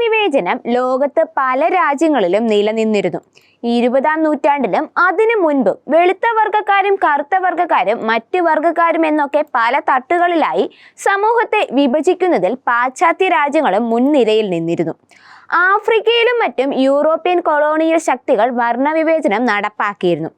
വർണവിവേചനം ലോകത്ത് പല രാജ്യങ്ങളിലും നിലനിന്നിരുന്നു. ഇരുപതാം നൂറ്റാണ്ടിലും അതിനു മുൻപും വെളുത്ത വർഗക്കാരും കറുത്ത വർഗക്കാരും മറ്റ് വർഗക്കാരും എന്നൊക്കെ പല തട്ടുകളിലായി സമൂഹത്തെ വിഭജിക്കുന്നതിൽ പാശ്ചാത്യ രാജ്യങ്ങളും മുൻനിരയിൽ നിന്നിരുന്നു. ആഫ്രിക്കയിലും മറ്റും യൂറോപ്യൻ കൊളോണിയൽ ശക്തികൾ വർണവിവേചനം നടപ്പാക്കിയിരുന്നു.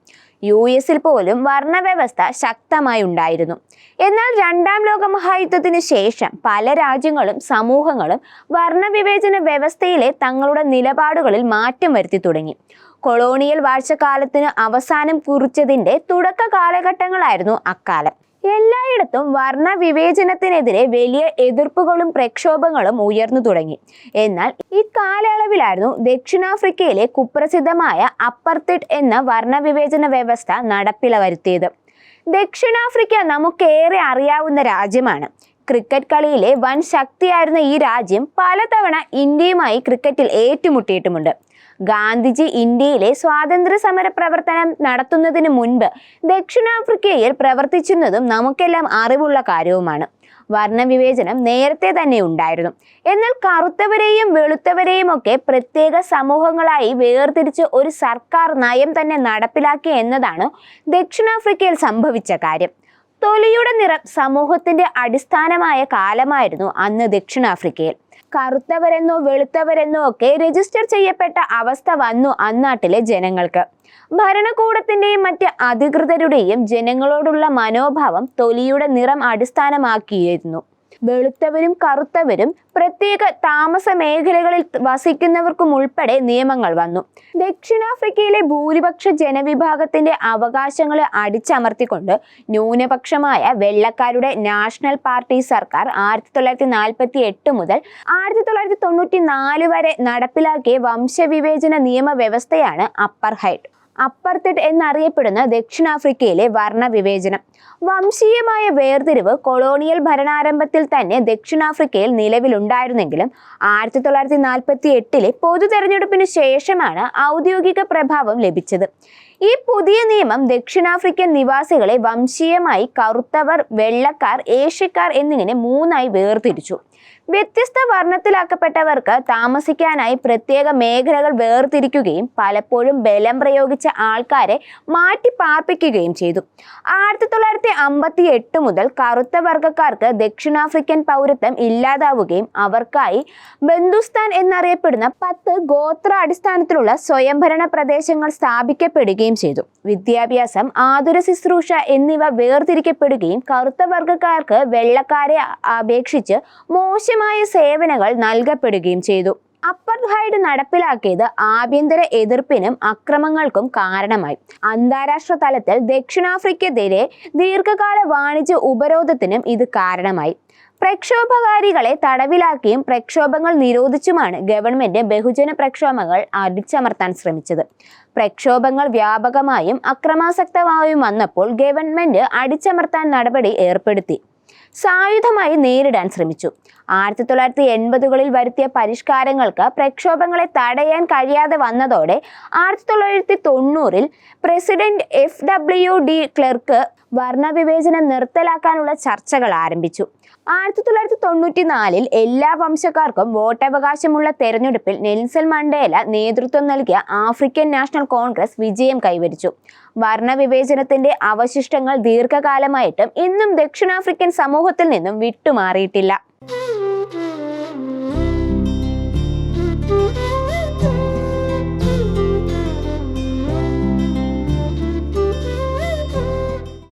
യു എസിൽ പോലും വർണവ്യവസ്ഥ ശക്തമായി ഉണ്ടായിരുന്നു. എന്നാൽ രണ്ടാം ലോക മഹായുദ്ധത്തിന് ശേഷം പല രാജ്യങ്ങളും സമൂഹങ്ങളും വർണവിവേചന വ്യവസ്ഥയിലെ തങ്ങളുടെ നിലപാടുകളിൽ മാറ്റം വരുത്തി തുടങ്ങി. കൊളോണിയൽ വാഴ്ചക്കാലത്തിന് അവസാനം കുറിച്ചതിന്റെ തുടക്ക കാലഘട്ടങ്ങളായിരുന്നു അക്കാലം. എല്ലായിടത്തും വർണ വിവേചനത്തിനെതിരെ വലിയ എതിർപ്പുകളും പ്രക്ഷോഭങ്ങളും ഉയർന്നു തുടങ്ങി. എന്നാൽ ഈ കാലയളവിലായിരുന്നു ദക്ഷിണാഫ്രിക്കയിലെ കുപ്രസിദ്ധമായ അപ്പർത്തിഡ് എന്ന വർണ വിവേചന വ്യവസ്ഥ നടപ്പില വരുത്തിയത് ദക്ഷിണാഫ്രിക്ക നമുക്കേറെ അറിയാവുന്ന രാജ്യമാണ്. ക്രിക്കറ്റ് കളിയിലെ വൻ ശക്തിയായിരുന്ന ഈ രാജ്യം പലതവണ ഇന്ത്യയുമായി ക്രിക്കറ്റിൽ ഏറ്റുമുട്ടിയിട്ടുമുണ്ട്. ഗാന്ധിജി ഇന്ത്യയിലെ സ്വാതന്ത്ര്യ സമര പ്രവർത്തനം നടത്തുന്നതിന് മുൻപ് ദക്ഷിണാഫ്രിക്കയിൽ പ്രവർത്തിച്ചിരുന്നതും നമുക്കെല്ലാം അറിവുള്ള കാര്യവുമാണ്. വർണവിവേചനം നേരത്തെ തന്നെ ഉണ്ടായിരുന്നു. എന്നാൽ കറുത്തവരെയും വെളുത്തവരെയും ഒക്കെ പ്രത്യേക സമൂഹങ്ങളായി വേർതിരിച്ച് ഒരു സർക്കാർ നയം തന്നെ നടപ്പിലാക്കി എന്നതാണ് ദക്ഷിണാഫ്രിക്കയിൽ സംഭവിച്ച കാര്യം. തൊലിയുടെ നിറം സമൂഹത്തിന്റെ അടിസ്ഥാനമായ കാലമായിരുന്നു അന്ന് ദക്ഷിണാഫ്രിക്കയിൽ. കറുത്തവരെന്നോ വെളുത്തവരെന്നോ ഒക്കെ രജിസ്റ്റർ ചെയ്യപ്പെട്ട അവസ്ഥ വന്നു അന്നാട്ടിലെ ജനങ്ങൾക്ക്. ഭരണകൂടത്തിന്റെയും മറ്റ് അധികൃതരുടെയും ജനങ്ങളോടുള്ള മനോഭാവം തൊലിയുടെ നിറം അടിസ്ഥാനമാക്കിയിരുന്നു. വെളുത്തവരും കറുത്തവരും പ്രത്യേക താമസ മേഖലകളിൽ വസിക്കുന്നവർക്കും ഉൾപ്പെടെ നിയമങ്ങൾ വന്നു. ദക്ഷിണാഫ്രിക്കയിലെ ഭൂരിപക്ഷ ജനവിഭാഗത്തിന്റെ അവകാശങ്ങളെ അടിച്ചമർത്തിക്കൊണ്ട് ന്യൂനപക്ഷമായ വെള്ളക്കാരുടെ നാഷണൽ പാർട്ടി സർക്കാർ ആയിരത്തി തൊള്ളായിരത്തി നാൽപ്പത്തി എട്ട് മുതൽ ആയിരത്തി തൊള്ളായിരത്തി തൊണ്ണൂറ്റി നാല് വരെ നടപ്പിലാക്കിയ വംശവിവേചന നിയമവ്യവസ്ഥയാണ് അപ്പർ ഹൈഡ്. അപ്പർത്തിഡ് എന്നറിയപ്പെടുന്ന ദക്ഷിണാഫ്രിക്കയിലെ വർണവിവേചനം. വംശീയമായ വേർതിരിവ് കൊളോണിയൽ ഭരണാരംഭത്തിൽ തന്നെ ദക്ഷിണാഫ്രിക്കയിൽ നിലവിലുണ്ടായിരുന്നെങ്കിലും ആയിരത്തി തൊള്ളായിരത്തി നാൽപ്പത്തി എട്ടിലെ പൊതു തെരഞ്ഞെടുപ്പിന് ശേഷമാണ് ഔദ്യോഗിക പ്രഭാവം ലഭിച്ചത്. ഈ പുതിയ നിയമം ദക്ഷിണാഫ്രിക്കൻ നിവാസികളെ വംശീയമായി കറുത്തവർ വെള്ളക്കാർ ഏഷ്യക്കാർ എന്നിങ്ങനെ മൂന്നായി വേർതിരിച്ചു. വ്യത്യസ്ത വർണത്തിലാക്കപ്പെട്ടവർക്ക് താമസിക്കാനായി പ്രത്യേക മേഖലകൾ വേർതിരിക്കുകയും പലപ്പോഴും ബലം പ്രയോഗിച്ച ആൾക്കാരെ മാറ്റി പാർപ്പിക്കുകയും ചെയ്തു. ആയിരത്തി തൊള്ളായിരത്തി അമ്പത്തി എട്ട് മുതൽ കറുത്ത വർഗക്കാർക്ക് ദക്ഷിണാഫ്രിക്കൻ പൗരത്വം ഇല്ലാതാവുകയും അവർക്കായി ബന്ദുസ്ഥാൻ എന്നറിയപ്പെടുന്ന പത്ത് ഗോത്ര അടിസ്ഥാനത്തിലുള്ള സ്വയംഭരണ പ്രദേശങ്ങൾ സ്ഥാപിക്കപ്പെടുകയും ചെയ്തു. വിദ്യാഭ്യാസം ആതുര ശുശ്രൂഷ എന്നിവ വേർതിരിക്കപ്പെടുകയും കറുത്ത വർഗക്കാർക്ക് വെള്ളക്കാരെ അപേക്ഷിച്ച് മോശമായ സേവനങ്ങൾ നൽകപ്പെടുകയും ചെയ്തു. അപ്പർഹൈഡ് നടപ്പിലാക്കിയത് ആഭ്യന്തര എതിർപ്പിനും അക്രമങ്ങൾക്കും കാരണമായി. അന്താരാഷ്ട്ര തലത്തിൽ ദക്ഷിണാഫ്രിക്കെതിരെ ദീർഘകാല വാണിജ്യ ഉപരോധത്തിനും ഇത് കാരണമായി. പ്രക്ഷോഭകാരികളെ തടവിലാക്കിയും പ്രക്ഷോഭങ്ങൾ നിരോധിച്ചുമാണ് ഗവൺമെന്റ് ബഹുജന പ്രക്ഷോഭങ്ങൾ അടിച്ചമർത്താൻ ശ്രമിച്ചത്. പ്രക്ഷോഭങ്ങൾ വ്യാപകമായും അക്രമാസക്തമായും വന്നപ്പോൾ ഗവൺമെന്റ് അടിച്ചമർത്താൻ നടപടി ഏർപ്പെടുത്തി. സായുധമായി നേരിടാൻ ശ്രമിച്ചു. ആയിരത്തി തൊള്ളായിരത്തി എൺപതുകളിൽ വരുത്തിയ പരിഷ്കാരങ്ങൾക്ക് പ്രക്ഷോഭങ്ങളെ തടയാൻ കഴിയാതെ വന്നതോടെ ആയിരത്തി തൊള്ളായിരത്തി തൊണ്ണൂറിൽ president F W de Klerk വർണവിവേചനം നിർത്തലാക്കാനുള്ള ചർച്ചകൾ ആരംഭിച്ചു. ആയിരത്തി തൊള്ളായിരത്തി തൊണ്ണൂറ്റി നാലിൽ എല്ലാ വംശക്കാർക്കും വോട്ടവകാശമുള്ള തെരഞ്ഞെടുപ്പിൽ നെൽസൺ മണ്ടേല നേതൃത്വം നൽകിയ ആഫ്രിക്കൻ നാഷണൽ കോൺഗ്രസ് വിജയം കൈവരിച്ചു. വർണവിവേചനത്തിന്റെ അവശിഷ്ടങ്ങൾ ദീർഘകാലമായിട്ടും ഇന്നും ദക്ഷിണാഫ്രിക്കൻ സമൂഹത്തിൽ നിന്നും വിട്ടുമാറിയിട്ടില്ല.